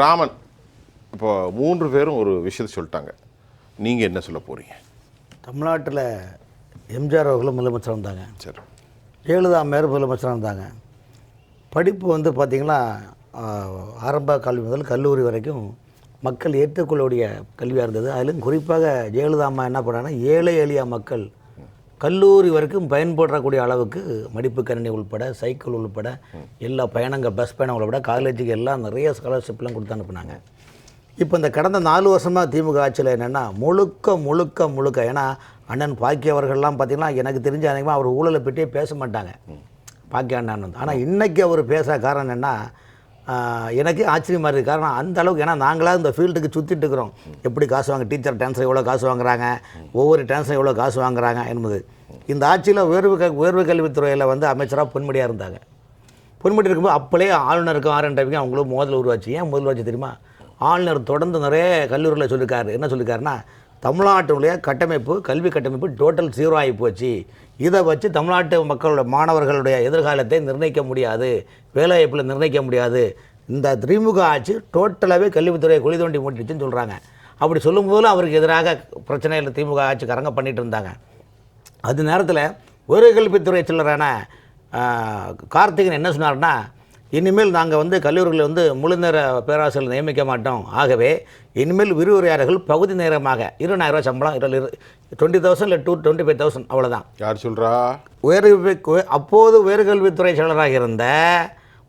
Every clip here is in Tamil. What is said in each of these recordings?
ராமன் இப்போ மூன்று பேரும் ஒரு விஷயத்தை சொல்லிட்டாங்க. நீங்கள் என்ன சொல்ல போகிறீங்க தமிழ்நாட்டில் எம்ஜிஆர் அவர்களும் முதலமைச்சர் வந்தாங்க சரி. ஜெயலலிதா மேயர் முதலமைச்சராக இருந்தாங்க. படிப்பு வந்து பார்த்திங்கன்னா ஆரம்ப கல்வி முதல் கல்லூரி வரைக்கும் மக்கள் ஏற்றுக்கொள்ளக்கூடிய கல்வியாக இருந்தது. அதிலும் குறிப்பாக ஜெயலலிதா அம்மா என்ன பண்ணாங்கன்னா ஏழை எளிய மக்கள் கல்லூரி வரைக்கும் பயன்படுறக்கூடிய அளவுக்கு மடிப்பு கணினி உள்பட சைக்கிள் உள்பட எல்லா பயணங்கள் பஸ் பயணம் உள்பட காலேஜுக்கு எல்லாம் நிறைய ஸ்காலர்ஷிப்லாம் கொடுத்து அனுப்புனாங்க. இப்போ இந்த கடந்த நாலு வருஷமாக திமுக ஆட்சியில் என்னென்னா முழுக்க முழுக்க முழுக்க ஏன்னா அண்ணன் பாக்கிய அவர்கள்லாம் பார்த்தீங்கன்னா எனக்கு தெரிஞ்ச அநேகமாக அவர் ஊழலை பற்றியே பேச மாட்டாங்க. பாக்கிய அண்ணன் வந்து. ஆனால் இன்றைக்கி அவர் பேசுகிற காரணம் என்னென்னா எனக்கு ஆச்சரியமாக இருக்குது காரணம் அந்த அளவுக்கு ஏன்னா நாங்களாக இந்த ஃபீல்டுக்கு சுற்றிட்டு இருக்கிறோம். எப்படி காசு வாங்க டீச்சர் டான்ஸர் எவ்வளோ காசு வாங்குறாங்க ஒவ்வொரு டான்ஸரும் எவ்வளோ காசு வாங்குறாங்க என்பது. இந்த ஆட்சியில் உயர்வு க உயர்வு கல்வித்துறையில் வந்து அமைச்சராக பொன்முடியாக இருந்தாங்க. பொன்முடி இருக்கும்போது அப்போலே ஆளுநருக்கும் ஆர் ரவிக்கும் அவங்களும் மோதல் உருவாச்சு. ஏன் முதல் உருவாச்சு தெரியுமா? ஆளுநர் தொடர்ந்து நிறைய கல்லூரியில் சொல்லியிருக்காரு என்ன சொல்லியிருக்காருன்னா தமிழ்நாட்டுடைய கட்டமைப்பு கல்வி கட்டமைப்பு டோட்டல் ஜீரோ ஆகி போச்சு. இதை வச்சு தமிழ்நாட்டு மக்களோட மாணவர்களுடைய எதிர்காலத்தை நிர்ணயிக்க முடியாது. வேலைவாய்ப்பில் நிர்ணயிக்க முடியாது. இந்த திமுக ஆட்சி டோட்டலாகவே கல்வித்துறையை குழி தோண்டி மூட்டிடுச்சுன்னு சொல்கிறாங்க அப்படி சொல்லும்போது அவருக்கு எதிராக பிரச்சனையில் திமுக ஆட்சிக்காரங்க பண்ணிட்டு இருந்தாங்க. அது நேரத்தில் ஒரு கல்வித்துறை சிலரான கார்த்திகன் என்ன சொன்னார்னா இனிமேல் நாங்கள் வந்து கல்லூரிகளில் வந்து முழு நேர பேராசிரியர்கள் நியமிக்க மாட்டோம். ஆகவே இனிமேல் விரிவுரையாளர்கள் பகுதி நேரமாக இருபதாயிரம் ரூபாய் சம்பளம் டுவெண்ட்டி தௌசண்ட் இல்லை டூ டுவெண்ட்டி ஃபைவ் தௌசண்ட் அவ்வளோதான் யார் சொல்கிறா உயர்கல்வி உய- அப்போது உயர்கல்வித்துறை செயலராக இருந்த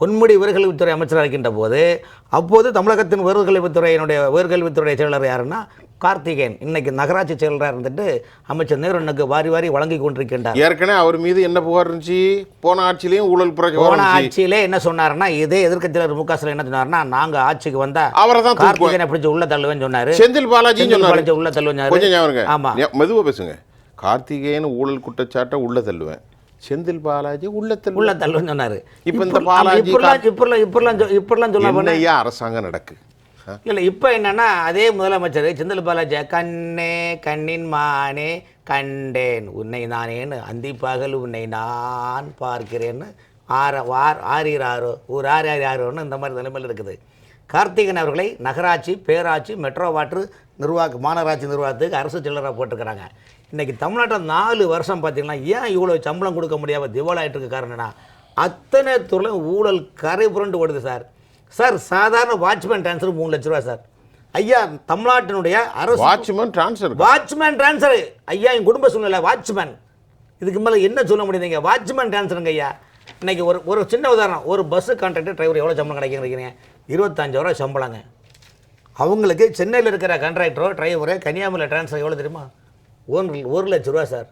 பொன்முடி உயர்கல்வித்துறை அமைச்சராக இருக்கின்ற போது அப்போது தமிழகத்தின் உயர்கல்வித்துறையினுடைய உயர்கல்வித்துறை செயலர் யாருன்னா கார்த்திகேயன். இன்னைக்கு நகராட்சி செயலராக இருந்துட்டு அமைச்சர் நேருனுக்கு வாரி வாரி வழங்கி கொண்டிருக்கின்றார். ஏற்கனவே அவர் மீது என்ன புகார் இருந்துச்சு? போன ஆட்சியிலையும் ஊழல் போன ஆட்சியிலே என்ன சொன்னாருன்னா இதே எதிர்க்கட்சியாளர் மு க ஸ்டாலின் என்ன சொன்னாருன்னா நாங்க ஆட்சிக்கு வந்தா அவரை தான் கார்த்திகேயனை பிடிச்சு உள்ள தள்ளுவேன்னு சொன்னாரு. செந்தில் பாலாஜி உள்ள தள்ளுவேன் கொஞ்சம் ஞாபகம் இருங்க. ஆமா. ஞா- மெதுவா பேசுங்க. கார்த்திகேயன் ஊழல் குற்றச்சாட்டை உள்ள தள்ளுவேன். செந்தில் பாலாஜி உள்ள தள்ளுவேன் உள்ள தள்ளுவேன்னு சொன்னாரு. இப்ப இந்த பாலாஜி இப்பெல்லாம் இப்பெல்லாம் இப்பெல்லாம் சொல்ல என்னையா அரசாங்கம் நடக்கு? இல்லை இப்போ என்னன்னா அதே முதலமைச்சர் செந்தில் பாலாஜி கண்ணே கண்ணின் மானே கண்டேன் உன்னை நானேன்னு அந்தி பகல் உன்னை நான் பார்க்கிறேன்னு ஆற வார் ஆறீராரோ ஒரு ஆறு ஆறு ஆறுன்னு இந்த மாதிரி நிலைமையில் இருக்குது. கார்த்திகன் அவர்களை நகராட்சி பேராட்சி மெட்ரோ வாட்டர் நிர்வாக மாநகராட்சி நிர்வாகத்துக்கு அரசு சில்லறை போட்டிருக்கிறாங்க. இன்றைக்கி தமிழ்நாட்டில் நாலு வருஷம் பார்த்தீங்கன்னா ஏன் இவ்வளோ சம்பளம் கொடுக்க முடியாமல் திவாலாயிட்டு இருக்க காரணம்னா அத்தனை துறையிலும் ஊழல் கரை புரண்டு ஓடுது சார். சார் சாதாரண வாட்ச்மேன் ட்ரான்ஸ்ஃபர் மூணு லட்ச ரூபா சார். ஐயா தமிழ்நாட்டினுடைய அரசு வாட்ச்மேன் டிரான்ஸ்ஃபர் வாட்ச்மேன் ட்ரான்ஸ்ஃபர் ஐயா என் குடும்ப சூழ்நிலை வாட்ச்மேன். இதுக்கு மேலே என்ன சொல்ல முடியுதுங்க வாட்ச்மேன் ட்ரான்ஸ்ஃபருங்க ஐயா. இன்னைக்கு ஒரு ஒரு சின்ன உதாரணம். ஒரு பஸ் கான்ட்ராக்டர் டிரைவர் எவ்வளோ சம்பளம் கிடைக்கிறீங்க இருபத்தஞ்சாயிரம் ரூபா சம்பளங்க. அவங்களுக்கு சென்னையில் இருக்கிற கான்ட்ராக்டரோ டிரைவரோ கன்னியாகுமரியில் ட்ரான்ஸ்ஃபர் எவ்வளோ தெரியுமா? ஒரு ஒரு லட்ச ரூபா சார்.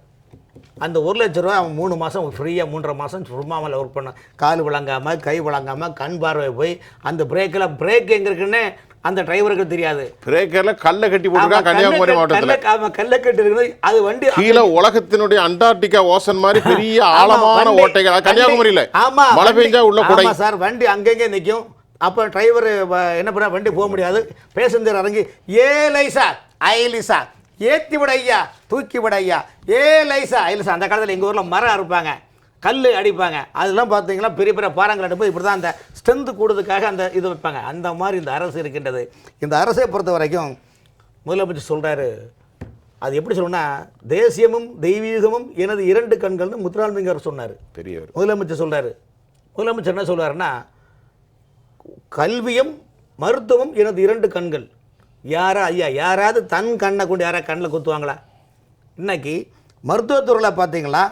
அந்த ஒரு லட்ச ரூபா அவன் மூணு மாதம் ஃப்ரீயாக மூன்றரை மாதம் சும்மாமல் ஒர்க் பண்ண கால் விளங்காமல் கை விளங்காமல் கண் பார்வை போய் அந்த பிரேக்கில் பிரேக் எங்கே இருக்குன்னு அந்த டிரைவருக்கு தெரியாது. பிரேக்கர்ல கல்லை கட்டி ஆமா, போட்டிருக்கான் கன்னியாகுமரி மாவட்டத்துல. கல்ல- கல்லக்கட்டு இருக்குது அது வண்டி கீழே உலகத்தினுடைய அண்டார்டிகா ஓசன் மாதிரி பெரிய ஆழமான ஓட்டைகள். கன்னியாகுமரியில. வண்டி- ஆமா மழை பெஞ்சா உள்ள குடை. சார் வண்டி அங்கங்கே நிற்கும் அப்போ டிரைவர் என்ன பண்ண வண்டி போக முடியாது. பேசஞ்சர் இறங்கி ஏ லைசா ஐ லிசா ஏத்தி விட ஐயா தூக்கி விட ஐயா ஏ லைசா லிசா அந்த காலத்தில் எங்கள் ஊரில் மரம் அறுப்பாங்க கல் அடிப்பாங்க. அதெல்லாம் பார்த்தீங்கன்னா பெரிய பெரிய பாறங்கள் அடிப்போம். இப்படி தான் அந்த ஸ்ட்ரென்த் கூடுறதுக்காக அந்த இது வைப்பாங்க. அந்த மாதிரி இந்த அரசு இருக்கின்றது. இந்த அரசை பொறுத்த வரைக்கும் முதலமைச்சர் சொல்கிறாரு அது எப்படி சொல்லணும்னா தேசியமும் தெய்வீகமும் எனது இரண்டு கண்கள்னு முத்துராமலிங்கர் சொன்னார். பெரியவர். முதலமைச்சர் சொல்றாரு. முதலமைச்சர் என்ன சொல்றாருன்னா கல்வியும் மருத்துவம் எனது இரண்டு கண்கள். யாரா ஐயா யாராவது தன் கண்ணை கொண்டு யாராவது கண்ணில் குத்துவாங்களா? இன்னைக்கு மருத்துவத்துறையில் பார்த்தீங்களா?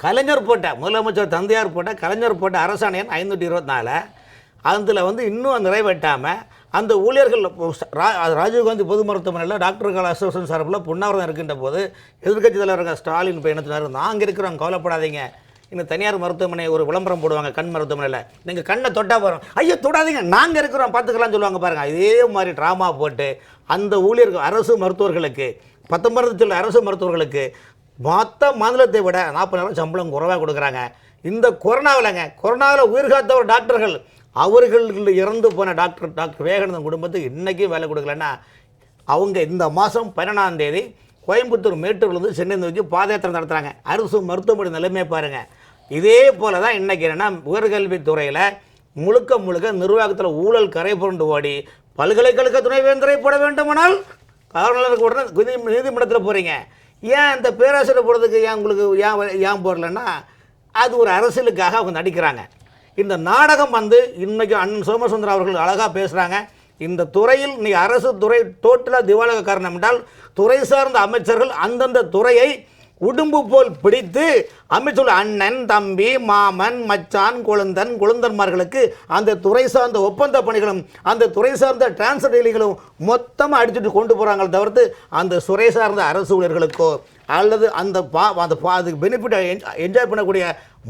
கலைஞர் போட்ட முதலமைச்சர் தந்தையார் போட்ட கலைஞர் போட்ட அரசாணையன் ஐநூற்றி இருபத்தி நாலு. அதில் வந்து இன்னும் நிறைவேற்றாமல் அந்த ஊழியர்கள் ராஜீவ்காந்தி பொது மருத்துவமனையில் டாக்டர்கள் அசோசியேஷன் சார்பில் புண்ணாவிரம் இருக்கின்ற போது எதிர்கட்சி தலைவர் ஸ்டாலின் இப்போ என்ன சொன்னார் நாங்கள் இருக்கிறோம் கவலைப்படாதீங்க. இந்த தனியார் மருத்துவமனை ஒரு விளம்பரம் போடுவாங்க கண் மருத்துவமனையில். நீங்கள் கண்ணை தொட்டா போகிறோம் ஐயோ தொடாதீங்க. நாங்கள் இருக்கிறோம் பார்த்துக்கலாம்னு சொல்லுவாங்க பாருங்கள் இதே மாதிரி ட்ராமா போட்டு அந்த ஊழியர்கள் அரசு மருத்துவர்களுக்கு பத்தொன்பது சொல்ல அரசு மருத்துவர்களுக்கு மொத்த மாநிலத்தை விட நாற்பதாயிரம் சம்பளம் குறைவாக கொடுக்குறாங்க. இந்த கொரோனாவிலங்க கொரோனாவில் உயிர் காத்தவர் டாக்டர்கள் அவர்கள் இறந்து போன டாக்டர் டாக்டர் விவேகானந்தன் குடும்பத்துக்கு இன்றைக்கும் வேலை கொடுக்கலன்னா அவங்க இந்த மாதம் பதினொன்றாம் தேதி கோயம்புத்தூர் மேட்டூர்லேருந்து சென்னை நோக்கி பாதயாத்திரை நடத்துகிறாங்க அரசு மருத்துவமனை நிலைமையை பாருங்கள் இதே போல தான் இன்றைக்கி என்னென்னா உயர்கல்வித்துறையில் முழுக்க முழுக்க நிர்வாகத்தில் ஊழல் கரை புரண்டு ஓடி பல்கலைக்கழக துணைவேந்தரை போட வேண்டுமானால் காவலருக்கு உடனே நீதிமன்றத்தில் போகிறீங்க ஏன் இந்த பேராசிரியர் போடுறதுக்கு ஏன் உங்களுக்கு ஏன் ஏன் போடலன்னா அது ஒரு அரசியலுக்காக அவங்க நடிக்கிறாங்க. இந்த நாடகம் வந்து இன்றைக்கி அண்ணன் சோமசுந்தரம் அவர்கள் அழகாக பேசுகிறாங்க இந்த துறையில் இன்னைக்கு அரசு துறை டோட்டலாக திவாலக காரணம் என்றால் துறை சார்ந்த அமைச்சர்கள் அந்தந்த துறையை உடும்பு போல் பிடித்து அமைச்சர் அண்ணன் தம்பி மாமன் மச்சான் குழந்தன் குழந்தன்மார்களுக்கு அந்த துறை சார்ந்த ஒப்பந்த பணிகளும் அந்த துறை சார்ந்த டிரான்ஸ்ஃபர் டெய்லிகளும் மொத்தமாக அடிச்சுட்டு கொண்டு போகிறாங்களே தவிர்த்து அந்த துறை சார்ந்த அரசு ஊழியர்களுக்கோ அல்லது அந்த பா அந்த பா அதுக்கு பெனிஃபிட் என்ஜாய் பண்ணக்கூடிய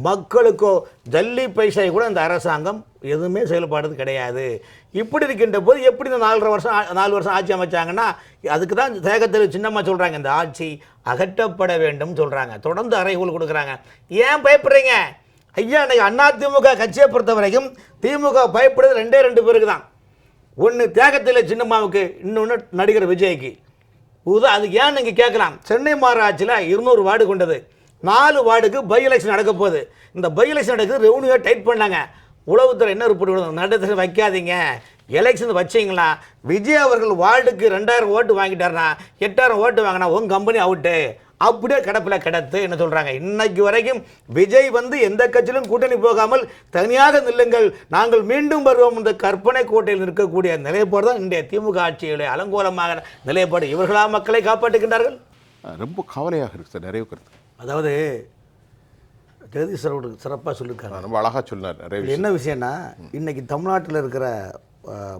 மக்களுக்கோ ஜல்லி பைசை கூட இந்த அரசாங்கம் எதுவுமே செயல்பாடுறது கிடையாது. இப்படி இருக்கின்ற போது எப்படி இந்த நாலரை வருஷம் நாலு வருஷம் ஆட்சி அமைச்சாங்கன்னா அதுக்கு தான் தேகத்தில் சின்னம்மா சொல்கிறாங்க இந்த ஆட்சி அகற்றப்பட வேண்டும் சொல்கிறாங்க தொடர்ந்து அறைகூல் கொடுக்குறாங்க. ஏன் பயப்படுறீங்க? ஐயா இன்னைக்கு அண்ணா திமுக கட்சியை பொறுத்த வரைக்கும் திமுக பயப்படுறது ரெண்டே ரெண்டு பேருக்கு தான். ஒன்று தேகத்தில் சின்னம்மாவுக்கு இன்னொன்று நடிகர் விஜய்க்கு. உதா அதுக்கு ஏன் நீங்கள் கேட்கலாம். சென்னை மாநகராட்சியில் இருநூறு வார்டு கொண்டது. நாலு வார்டுக்கு பை எலெக்ஷன் நடக்க போகுது. இந்த பை எலெக்ஷன் நடக்குது ரெவன்யூ டைட் பண்ணாங்க. உளவுத்துறை என்ன ரிப்போர்ட் நடத்த வைக்காதீங்க. எலெக்ஷன் வச்சிங்களா? விஜய் அவர்கள் வார்டுக்கு ரெண்டாயிரம் ஓட்டு வாங்கிட்டாருன்னா எட்டாயிரம் ஓட்டு வாங்கினா உங்கள் கம்பெனி அவுட்டு அப்படியே கிடப்பில் கிடத்து என்ன சொல்கிறாங்க இன்னைக்கு வரைக்கும் விஜய் வந்து எந்த கட்சியிலும் கூட்டணி போகாமல் தனியாக நில்லுங்கள். நாங்கள் மீண்டும் வருவோம். இந்த கற்பனை கோட்டையில் இருக்கக்கூடிய நிலைப்பாடு தான் இன்றைய திமுக ஆட்சியுடைய அலங்கோலமாக நிலைப்பாடு. இவர்களா மக்களை காப்பாற்றுகின்றார்கள்? ரொம்ப கவலையாக இருக்கு சார் நிறைய கருத்து அதாவது ஜெகதீஸ்வரோடு சிறப்பாக சொல்லியிருக்காங்க ரொம்ப அழகா சொன்னார் என்ன விஷயம்னா இன்னைக்கு தமிழ்நாட்டில் இருக்கிற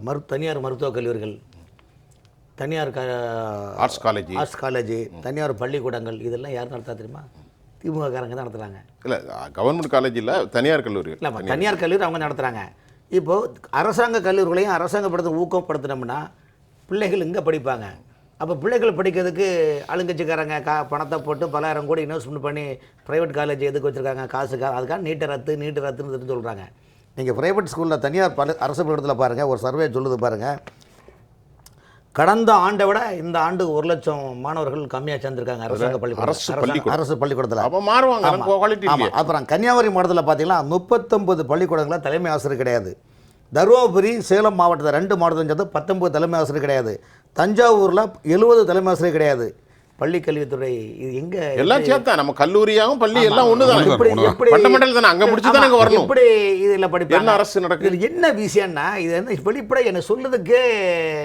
மரு தனியார் மருத்துவக் கல்லூரிகள் தனியார் ஆர்ட்ஸ் காலேஜ் ஆர்ட்ஸ் காலேஜ் தனியார் பள்ளிக்கூடங்கள் இதெல்லாம் யார் நடத்தா தெரியுமா? திமுக காரங்க தான் நடத்துகிறாங்க இல்ல கவர்மெண்ட் காலேஜ் இல்ல தனியார் கல்லூரி. இல்லைம்மா தனியார். கல்லூரி அவங்க நடத்துகிறாங்க இப்போது அரசாங்க கல்லூரிகளையும் அரசாங்க படத்தை ஊக்கப்படுத்தினோம்னா பிள்ளைகள் இங்கே படிப்பாங்க. அப்போ பிள்ளைகள் படிக்கிறதுக்கு ஆளுங்கட்சிக்காரங்க கா பணத்தை போட்டு பலாயிரம் கோடி இன்வெஸ்ட்மெண்ட் பண்ணி ப்ரைவேட் காலேஜ் எதுக்கு வச்சுருக்காங்க? காசுக்காக அதுக்காக நீட்டை ரத்து நீட்டு ரத்துன்னு சொல்கிறாங்க நீங்கள் ப்ரைவேட் ஸ்கூலில் தனியார் பல அரசு பள்ளிக்கூடத்தில் பாருங்கள் ஒரு சர்வே சொல்லுது பாருங்கள் கடந்த ஆண்டை விட இந்த ஆண்டு ஒரு லட்சம் மாணவர்கள் கம்மியாக சேர்ந்துருக்காங்க அரசாங்க பள்ளிக்கூடம். அரசு பள்ளிக்கூடத்தில். அப்ப மாறுவாங்க ஆமா. குவாலிட்டி ஆமா. அப்புறம் கன்னியாகுமரி மாவட்டத்தில் பார்த்தீங்கன்னா முப்பத்தொன்பது பள்ளிக்கூடங்களில் தலைமை ஆசிரியர் கிடையாது. தருமபுரி சேலம் மாவட்டத்தில் ரெண்டு மாவட்டத்தையும் சேர்த்து பத்தொன்பது தலைமை ஆசிரியர் கிடையாது. தஞ்சாவூரில் எழுபது தலைமை ஆசிரியர் கிடையாது. பள்ளி கல்வித்துறை இது எங்கே எல்லாம் சேர்த்தா நம்ம கல்லூரியாகவும் பள்ளி எல்லாம் ஒண்ணுதானே? எப்படி எப்படி ஃபண்டமெண்டல் தானே அங்க முடிச்சு தானே வரணும்? எப்படி இதில் படிப்பாங்க? என்ன அரசு நடக்குது? என்ன விஷயம்னா இது என்ன வெளிப்படை என்ன சொல்றதுக்கு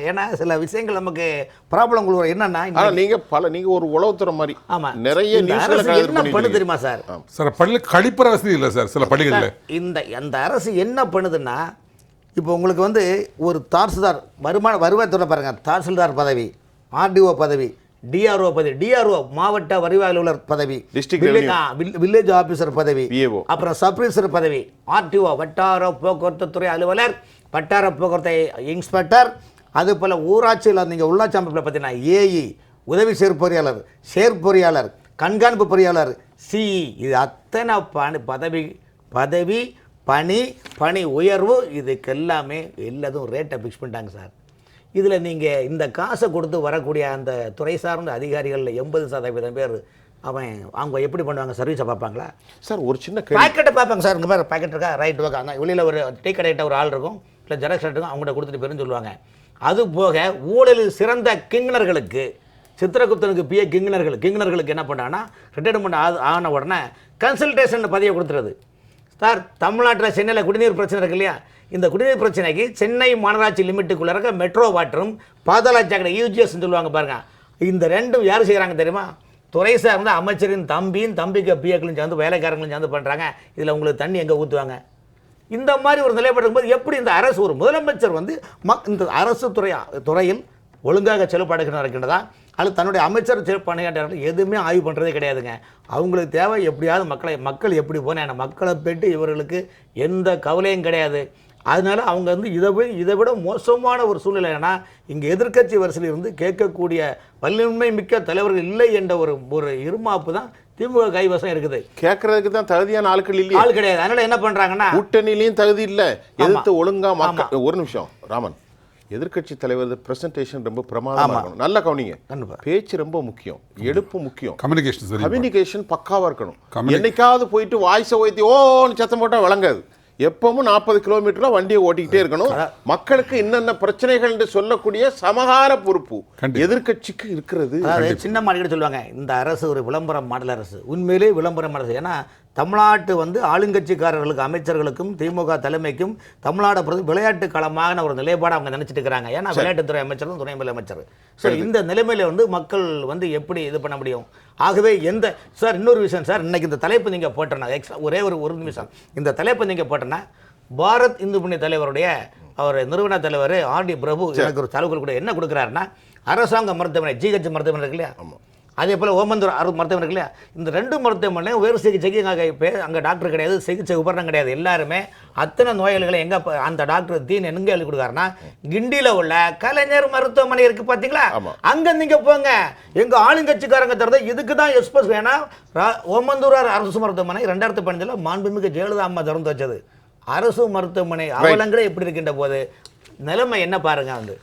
ஏன்னா சில விஷயங்கள் நமக்கு ப்ராப்ளம் கொடுக்குற என்னன்னா இந்த- ஆனா நீங்க பல நீங்க ஒரு உளவுத்துறை மாதிரி ஆமா. நிறைய இந்த நியூஸ்ல அரசு என்ன பண்ணு தெரியுமா சார்? சார் பள்ளி கழிப்பற வசதி இல்லை சார் சில பள்ளிகளில். இந்த அந்த அரசு என்ன பண்ணுதுன்னா இப்போ உங்களுக்கு வந்து ஒரு தாசில்தார் வருமான வருவாய்த்துறை பாருங்க தாசில்தார் பதவி ஆர்டிஓ பதவி டிஆர்ஓ பதவி டிஆர்ஓ மாவட்ட வருவாய் அலுவலர் பதவி வில்லேஜ் ஆபீசர் பதவி. அப்புறம் சப்ரிசர் பதவி ஆர்டிஓ வட்டார போக்குவரத்து துறை அலுவலர் வட்டார போக்குவரத்து இன்ஸ்பெக்டர் அது போல் ஊராட்சியில் நீங்கள் உள்ளாட்சி அமைப்பில் பார்த்தீங்கன்னா ஏஇ உதவி செயற்பொறியாளர் செயற்பொறியாளர் கண்காணிப்பு பொறியாளர் சிஇ இது அத்தனை பணி பதவி பதவி பணி பணி உயர்வு இதுக்கு எல்லாமே எல்லாத்தும் ரேட்டை ஃபிக்ஸ் பண்ணிட்டாங்க சார். இதில் நீங்கள் இந்த காசை கொடுத்து வரக்கூடிய அந்த துறை சார்ந்த அதிகாரிகளில் எண்பது சதவீதம் பேர் அவன் அவங்க எப்படி பண்ணுவாங்க? சர்வீஸை பார்ப்பாங்களா? சார் ஒரு சின்ன பாக்கெட்டை பார்ப்பாங்க சார் இங்கே பாரு பாக்கெட் இருக்கா? ரைட் ஓகே அந்த வெளியில் ஒரு டீ கடையிட்ட ஒரு ஆள் இருக்கும் இல்லை ஜெராக்ஸ் இருக்கும் அவங்கள்ட்ட கொடுத்துட்டு போயிருன்னு சொல்லுவாங்க. அது போக ஊழலில் சிறந்த கிங்குனர்களுக்கு சித்திரகுப்தனுக்கு பிஏ கிங்குனர்கள் கிங்குனர்களுக்கு என்ன பண்ணாங்கன்னா ரிட்டையர்மெண்ட் ஆன உடனே கன்சல்டேஷன் பதவியை கொடுத்துறது சார் தமிழ்நாட்டில் சென்னையில் குடிநீர் பிரச்சனை இருக்கு இல்லையா? இந்த குடிநீர் பிரச்சனைக்கு சென்னை மாநகராட்சி லிமிட்டுக்குள்ளே இருக்க மெட்ரோ வாட்டரும் பாதாள சாக்கடை யூஜிஎஸ் சொல்லுவாங்க பாருங்கள் இந்த ரெண்டும் யார் செய்கிறாங்க தெரியுமா? துறை சார்ந்த அமைச்சரின் தம்பியும் தம்பிக்கு பிஏக்களும் சேர்ந்து வேலைக்காரங்களும் சேர்ந்து பண்ணுறாங்க இதில் உங்களுக்கு தண்ணி எங்கே ஊற்றுவாங்க இந்த மாதிரி ஒரு நிலைப்பாடு இருக்கும்போது எப்படி இந்த அரசு ஒரு முதலமைச்சர் வந்து மக் இந்த அரசு துறையா துறையில் ஒழுங்காக செயல்பாடுகள் நடக்கின்றதா அல்லது தன்னுடைய அமைச்சர் பணியாற்றார்கள் எதுவுமே ஆய்வு பண்ணுறதே கிடையாதுங்க. அவங்களுக்கு தேவை எப்படியாவது மக்களை மக்கள் எப்படி போனேன் மக்களை பெற்று இவர்களுக்கு எந்த கவலையும் கிடையாது. அதனால அவங்க வந்து இதை விட இதை விட மோசமான ஒரு சூழ்நிலை ஏன்னா இங்கே எதிர்க்கட்சி வரிசையில் இருந்து கேட்கக்கூடிய வலிமை மிக்க தலைவர்கள் இல்லை என்ற ஒரு ஒரு இருமாப்பு தான் திமுக கைவசம் இருக்குது. கேட்கறதுக்கு தான் தகுதியான ஆட்கள் இல்லையே. ஆள் கிடையாது. அதனால என்ன பண்ணுறாங்கன்னா கூட்டணியிலையும் தகுதி இல்ல. எதிர்த்து ஒழுங்கா மக்கள் ஒரு நிமிஷம் ராமன். எதிர்க்கட்சி தலைவர் பிரசன்டேஷன் ரொம்ப பிரமாதமா இருக்கணும். நல்லா கவனிங்க. கண்டிப்பா. பேச்சு ரொம்ப முக்கியம். எடுப்பு முக்கியம். கம்யூனிகேஷன் சரி கம்யூனிகேஷன் பக்காவா இருக்கணும். என்னைக்காவது போயிட்டு வாய்ஸை ஓய்த்தி ஓன்னு சத்தம் போட்டா விளங்காது. எப்பவும் நாற்பது கிலோமீட்டர்ல வண்டியை ஓட்டிக்கிட்டே இருக்கணும். மக்களுக்கு என்னென்ன பிரச்சனைகள் என்று சொல்லக்கூடிய சமகார பொறுப்பு. கண்டிப்பா. எதிர்க்கட்சிக்கு இருக்கிறது. சின்ன மாநிலம் சொல்லுவாங்க இந்த அரசு ஒரு விளம்பரம் மாடல் அரசு. உண்மையிலே விளம்பரம் அரசு. ஏன்னா தமிழ்நாட்டு வந்து ஆளுங்கட்சிக்காரர்களுக்கு அமைச்சர்களுக்கும் திமுக தலைமைக்கும் தமிழ்நாடு பிரதி விளையாட்டு களமான ஒரு நிலைப்பாடு அவங்க நினைச்சிட்டு இருக்கிறாங்க. ஏன்னா விளையாட்டுத்துறை அமைச்சரும் துணை முதலமைச்சர். ஸோ இந்த நிலைமையில வந்து மக்கள் வந்து எப்படி இது பண்ண முடியும்? ஆகவே எந்த சார் இன்னொரு விஷயம் சார் இன்னைக்கு இந்த தலைப்பு நீங்கள் போட்டனா எக்ஸ்ட்ரா ஒரே ஒரு ஒரு நிமிஷம். இந்த தலைப்பு நீங்கள் போட்டனா பாரத் இந்து புண்ணிய தலைவருடைய அவர் நிறுவன தலைவர் ஆர்டி பிரபு எனக்கு ஒரு சலுகை கூட என்ன கொடுக்குறாருன்னா அரசாங்க மருத்துவமனை ஜிஹெச் மருத்துவமனை இருக்கு இல்லையா? அதே போல் ஓமந்தூர் அரு மருத்துவமனை இருக்கு இல்லையா இந்த ரெண்டு மருத்துவமனையும் வேறு சிகிச்சைக்கு அங்கே அங்கே டாக்டர் கிடையாது சிகிச்சை உபகரணம் கிடையாது. எல்லாருமே அத்தனை நோயாளிகளை எங்கே அந்த டாக்டர் தீன் எங்கே எழுதி கொடுக்குறாருன்னா கிண்டியில் உள்ள கலைஞர் மருத்துவமனை இருக்கு பார்த்தீங்களா. அங்கே நீங்கள் போங்க. எங்கள் ஆளுங்கட்சிக்காரங்க தரது இதுக்கு தான் எக்ஸ்போஸ் ஏன்னா ரா- ஓமந்தூரார் அரசு மருத்துவமனை ரெண்டாயிரத்தி பதினஞ்சில் மாண்புமிகு ஜெயலலிதா அம்மா திறந்து வச்சது. அரசு மருத்துவமனை அவலங்களே எப்படி இருக்கின்ற போது நிலைமை என்ன பாருங்க வந்து